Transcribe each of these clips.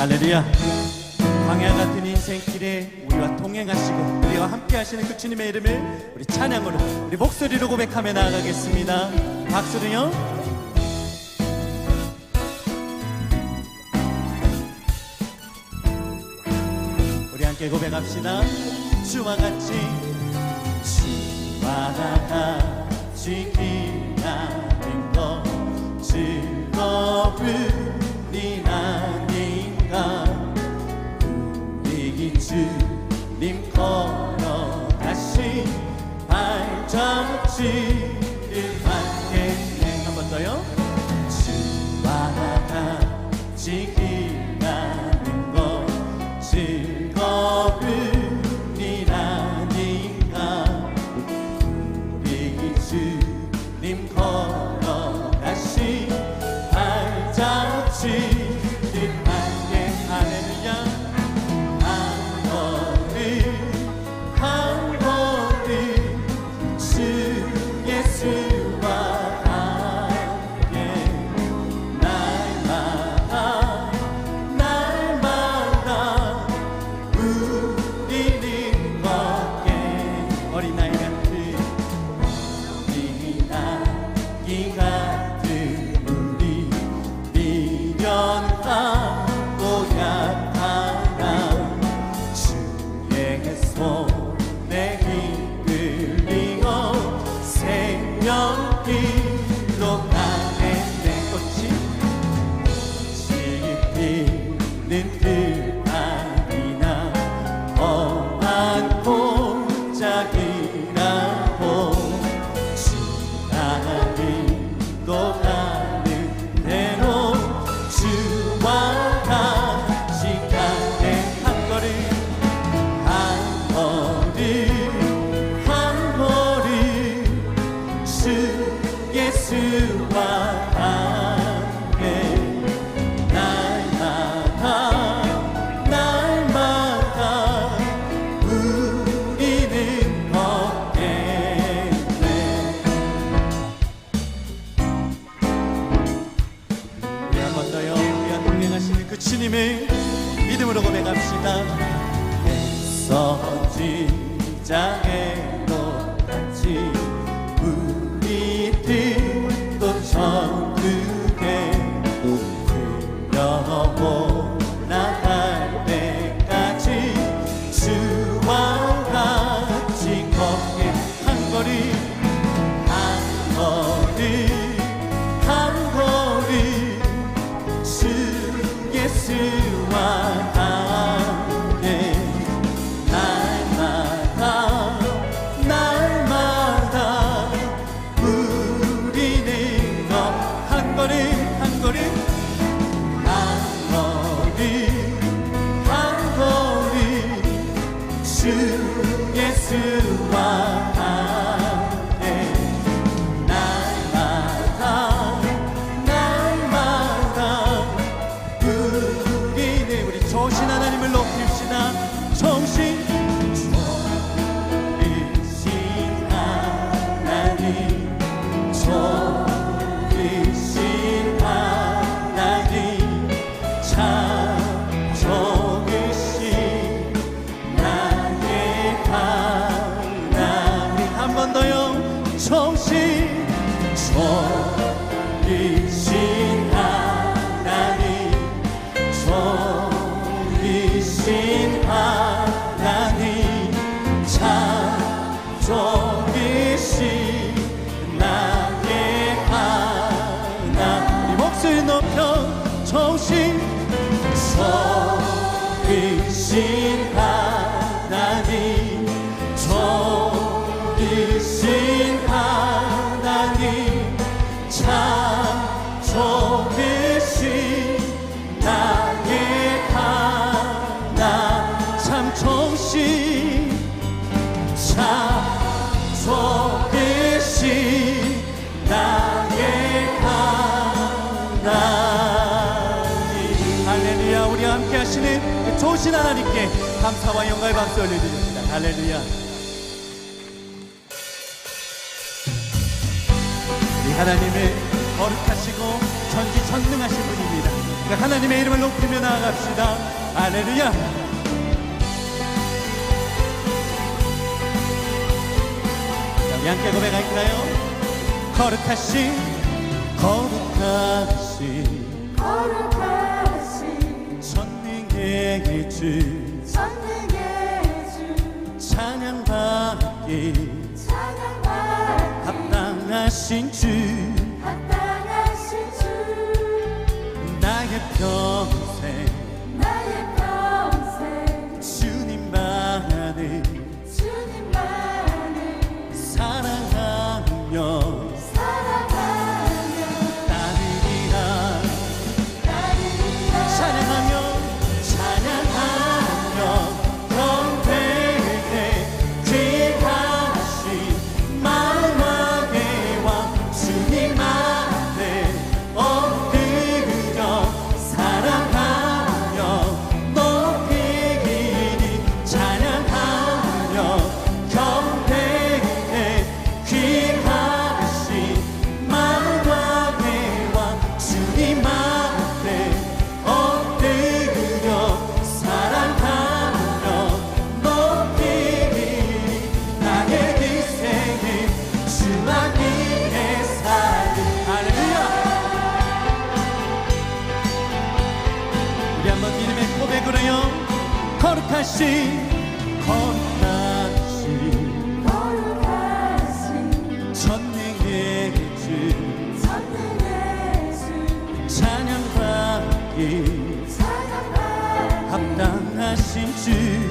할렐루야. 광야 같은 인생길에 우리와 동행하시고 우리와 함께 하시는 그 주님의 이름을 우리 찬양으로 우리 목소리로 고백하며 나아가겠습니다. 박수로요. 우리 함께 고백합시다. 주와 같이 주와 같이 기나. Oh. 크신 하나님께 감사와 영광의 박수 올려드립니다. 할렐루야. 우리 하나님의 거룩하시고 전지전능하신 분입니다. 그러니까 하나님의 이름을 높이며 나아갑시다. 할렐루야. 함께 고백할까요? 거룩하신 거룩하신 거룩하신 전능의 주 전능의 주 찬양받기. 찬양받기 합당하신 주 합당하신 주. 나의 평 같이 건너갔지. 걸어갔지. 천능의 주. 천능의 주. 찬양받기. 찬양받기. 합당하신 주.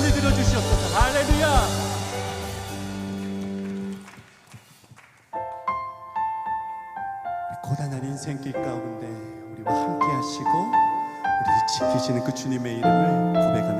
시간을 들어주시옵소서. 할렐루야. 고단한 인생길 가운데 우리와 함께 하시고 우리를 지키시는 그 주님의 이름을 고백하며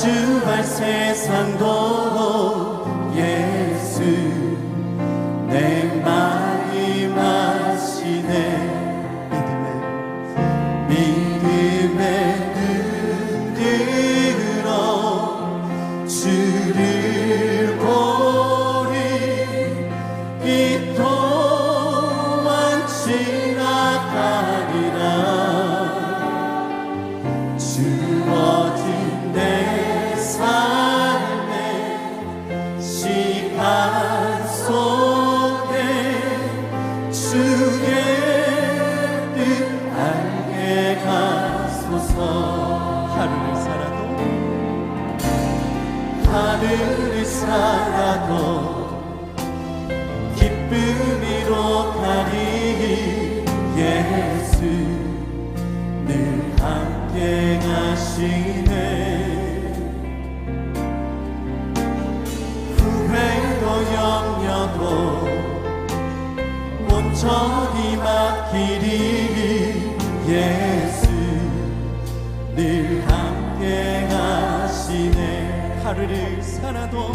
주할 세상도 하늘을 살아도 기쁨으로 가리 예수 늘 함께 가시네. 후회도 염려도 온전히 맡기리 예수 늘 함께 하루를 살아도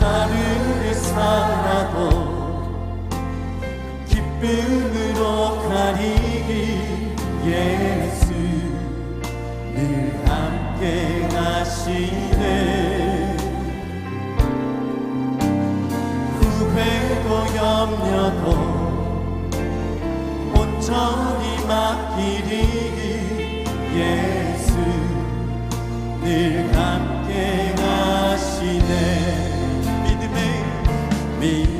하루를 살아도 기쁨으로 가리기 예수 늘 함께 가시네. 후회도 염려도 온전히 맡기리 예수 늘 me.